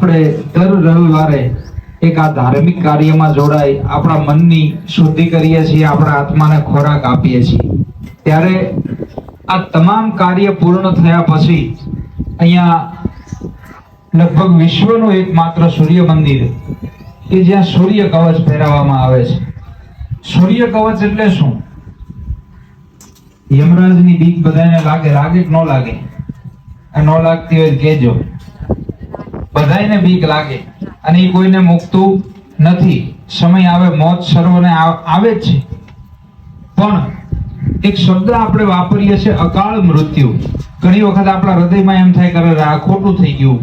આપણે દર રવિવારે એક આ ધાર્મિક કાર્યમાં જોડાઈ આપણા મનની શુદ્ધિ કરીએ છીએ, આપણા આત્માને ખોરાક આપીએ છીએ. ત્યારે આ તમામ કાર્ય પૂર્ણ થયા પછી અહીંયા લગભગ વિશ્વનું એકમાત્ર સૂર્ય મંદિર કે જ્યાં સૂર્ય કવચ પહેરાવવામાં આવે છે. સૂર્ય કવચ એટલે શું? યમરાજની બીક બધાને લાગે લાગે કે ન લાગે? ન લાગતી હોય તો બધાયને બીક લાગે અને એ કોઈને મુકતું નથી. સમય આવે, મોત સર્વને આવે જ છે. પણ એક શબ્દ આપણે વાપરીએ છીએ, અકાળ મૃત્યુ. ઘણી વખત આપણા હૃદયમાં એમ થાય કે આ ખોટું થઈ ગયું.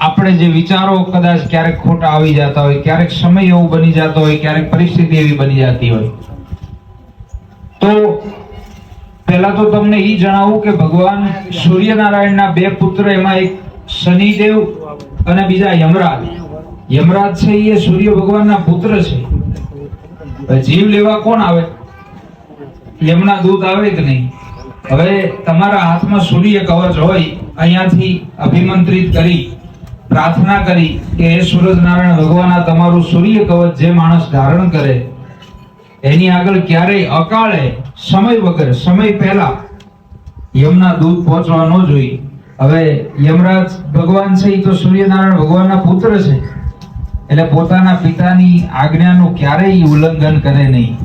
આપણે જે વિચારો કદાચ ક્યારેક ખોટા આવી જતા હોય, ક્યારેક સમય એવો બની જતો હોય, ક્યારેક પરિસ્થિતિ એવી બની જતી હોય. તો પહેલા તો તમને એ જણાવું કે ભગવાન સૂર્યનારાયણના બે પુત્ર એમાં એક શનિદેવ અને બીજા યમરાજ. યમરાજ છે એ સૂર્ય ભગવાનના પુત્ર છે. જીવ લેવા કોણ આવે? યમના દૂત આવે કે નહીં? હવે તમારા હાથમાં સૂર્ય કવચ હોય, અહીંયાથી અભિમંત્રિત કરી, પ્રાર્થના કરી કે હે સૂરજનારાયણ, ભગવાન, આ તમારું સૂર્ય કવચ જે માણસ ધારણ કરે, એની આગળ ક્યારેય અકાળે, સમય વગર, સમય પહેલા યમના દૂધ પહોંચવા ન જોઈએ. હવે યમરાજ ભગવાન છે એ તો સૂર્યનારાયણ ભગવાનના પુત્ર છે. એટલે પોતાના પિતાની આજ્ઞાનું ક્યારેય ઉલ્લંઘન કરે નહીં.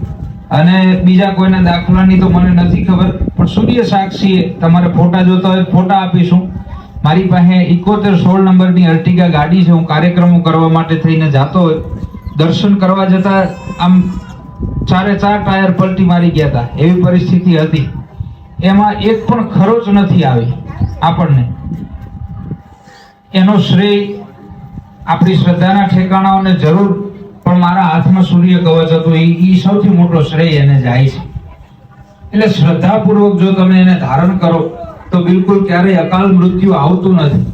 અને બીજા કોઈના દાખલાની તો મને નથી ખબર, પણ સૂર્ય સાક્ષીએ તમારે ફોટા જોતા હોય ફોટા આપીશું. મારી પાસે ઇકોતેર સોળ નંબરની અર્ટિગા ગાડી છે, હું કાર્યક્રમો કરવા માટે થઈને જાતો હોય. દર્શન કરવા જતા આમ ચારે ચાર ટાયર પલટી મારી ગયા હતા. એવી પરિસ્થિતિ હતી. એમાં એક પણ ખરોચ નથી આવી. આપણને. એનો શ્રેય આપણી શ્રદ્ધાના ઠેકાણાઓને જરૂર, પણ મારા હાથમાં સૂર્ય કવચ હતું. એ સૌથી મોટો શ્રેય એને જાય છે. એટલે શ્રદ્ધાપૂર્વક જો તમે એને ધારણ કરો, તો બિલકુલ ક્યારેય અકાલ મૃત્યુ આવતું નથી.